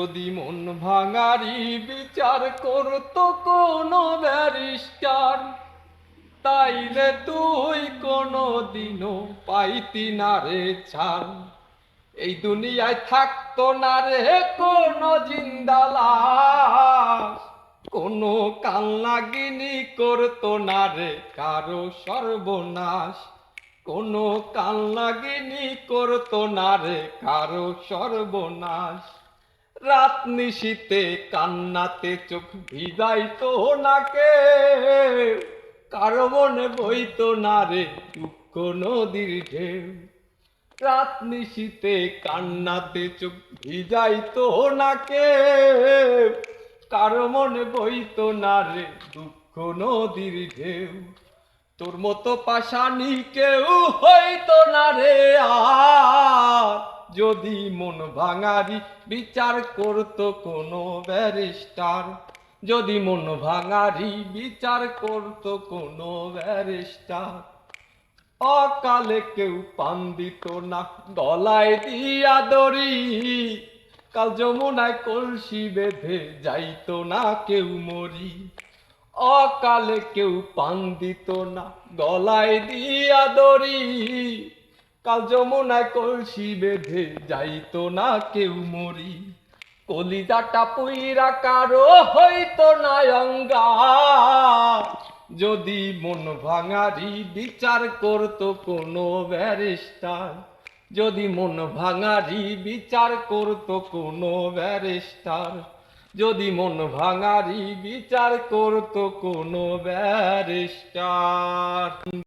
যদি মন ভাঙারি বিচার করতো কোনো ব্যারিস্টার, তাইলে তুই কোনো দিনও পাইতি না রে ছাড়। এই দুনিয়ায় থাকতো না রে কোনো জিন্দালাস কোনো কান্নাগিনি করতো না রে কারও সর্বনাশ। কোনো কান্নাগিনি করতো না রে কারও সর্বনাশ। রাত নিশীতে কান্নাতে চোখ ভিজাইতো না কে কারও মনে বইতো না রে দুঃখ নদীর ঢেউ। রাত নিশীতে কান্নাতে চোখ ভিজাইতো না কে কারও মনে বইতো না রে দুঃখ নদীর ঢেউ। তোর মতো পাশানি কেউ হইতো না রে আর। যদি মন ভাঙারি বিচার করতো কোনো ব্যারিস্টার। যদি মন ভাঙারি বিচার করতো কোনো ব্যারিস্টার। অকালে কেউ পান দিত না, গলায় দিয়া দড়ি। কাল যমুনায় কলসি বেঁধে যাইতো না কেউ মরি। অকালে কেউ পান দিত না, গলায় দিয়া দড়ি। কাল যমুনায় কলসি বেঁধে যাইতো না কেউ মরি। কলিজাটা পুইরা কারও হইতো না অঙ্গা। যদি মন ভাঙারি বিচার করতো কোনো ব্যারিস্টার। যদি মন ভাঙারি বিচার করতো কোনো ব্যারিস্টার। যদি মন ভাঙারি বিচার করতো কোনো ব্যারিস্টার।